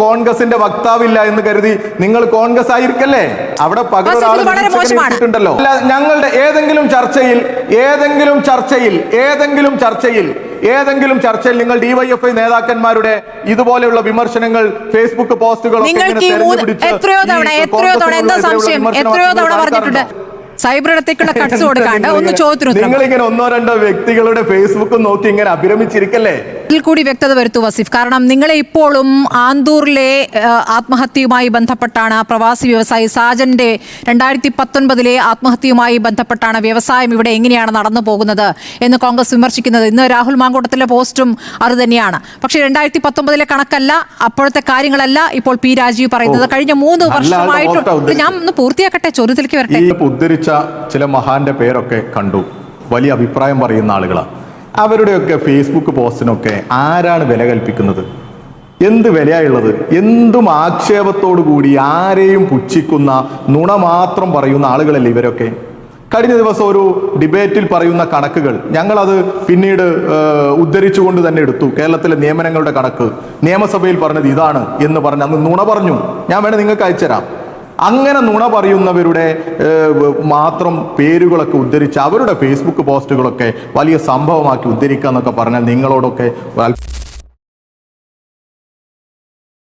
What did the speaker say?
കോൺഗ്രസിന്റെ വക്താവില്ല എന്ന് കരുതി നിങ്ങൾ കോൺഗ്രസ് ആയിരിക്കല്ലേ അവിടെ പകരം വസീഫ്, ഒരാളെ ഇത് വളരെ നിരീക്ഷകനെ മോശമാണ്. ഇരുത്തിയിട്ടുണ്ടല്ലോ അല്ല ഞങ്ങളുടെ ഏതെങ്കിലും ചർച്ചയിൽ ഏതെങ്കിലും ചർച്ചയിൽ ഏതെങ്കിലും ചർച്ചയിൽ ഏതെങ്കിലും ചർച്ചയിൽ നിങ്ങൾ ഡിവൈഎഫ്ഐ നേതാക്കന്മാരുടെ ഇതുപോലെയുള്ള വിമർശനങ്ങൾ ഫേസ്ബുക്ക് തെരഞ്ഞുപിടിച്ച് എത്രയോ തവണ എത്രയോ തവണ എന്താ സംശയം എത്രയോ തവണ പറഞ്ഞിട്ടുണ്ട് നടത്താറുണ്ടോ? സൈബറിടത്തേക്കുള്ള കട്സ് കൊടുക്കാണ്ട് ഒന്ന് ചോദ്യത്തിന് നിങ്ങൾ ഇങ്ങനെ ഒന്നോ രണ്ടോ വ്യക്തികളുടെ ഫേസ്ബുക്ക് നോക്കി ഇങ്ങനെ അഭിരമിച്ചിരിക്കല്ലേ ഇതിൽ കൂടി വ്യക്തത വരുത്തു വസീഫ്. കാരണം നിങ്ങളെ ഇപ്പോഴും ആന്തൂറിലെ ആത്മഹത്യയുമായി ബന്ധപ്പെട്ടാണ് പ്രവാസി വ്യവസായി സാജന്റെ രണ്ടായിരത്തി പത്തൊൻപതിലെ ആത്മഹത്യയുമായി ബന്ധപ്പെട്ടാണ് വ്യവസായം ഇവിടെ എങ്ങനെയാണ് നടന്നു പോകുന്നത് എന്ന് കോൺഗ്രസ് വിമർശിക്കുന്നത്. ഇന്ന് രാഹുൽ മാങ്കൂട്ടത്തിലെ പോസ്റ്റും അത് തന്നെയാണ്. പക്ഷേ രണ്ടായിരത്തി പത്തൊമ്പതിലെ കണക്കല്ല അപ്പോഴത്തെ കാര്യങ്ങളല്ല ഇപ്പോൾ പി രാജീവ് പറയുന്നത്. കഴിഞ്ഞ മൂന്ന് വർഷമായിട്ടും ഞാൻ ഒന്ന് പൂർത്തിയാക്കട്ടെ ചോദ്യത്തിലേക്ക് വരട്ടെ. ഉദ്ധരിച്ച ചില മഹാന്റെ പേരൊക്കെ കണ്ടു. വലിയ അഭിപ്രായം പറയുന്ന ആളുകളാണ് അവരുടെയൊക്കെ ഫേസ്ബുക്ക് പോസ്റ്റിനൊക്കെ ആരാണ് വില കൽപ്പിക്കുന്നത്? എന്ത് വിലയായുള്ളത്? എന്തും ആക്ഷേപത്തോടു കൂടി ആരെയും പുച്ഛിക്കുന്ന നുണ മാത്രം പറയുന്ന ആളുകളല്ലേ ഇവരൊക്കെ? കഴിഞ്ഞ ദിവസം ഒരു ഡിബേറ്റിൽ പറയുന്ന കണക്കുകൾ. ഞങ്ങളത് പിന്നീട് ഉദ്ധരിച്ചുകൊണ്ട് തന്നെ എടുത്തു. കേരളത്തിലെ നിയമനങ്ങളുടെ കണക്ക്. നിയമസഭയിൽ പറഞ്ഞത് ഇതാണ് എന്ന് പറഞ്ഞ് അന്ന് നുണ പറഞ്ഞു. ഞാൻ വേണേൽ നിങ്ങൾക്ക് അയച്ചുതരാം. അങ്ങനെ നുണ പറയുന്നവരുടെ മാത്രം പേരുകളൊക്കെ ഉദ്ധരിച്ച് അവരുടെ ഫേസ്ബുക്ക് പോസ്റ്റുകളൊക്കെ വലിയ സംഭവമാക്കി ഉദ്ധരിക്കുക എന്നൊക്കെ പറഞ്ഞാൽ നിങ്ങളോടൊക്കെ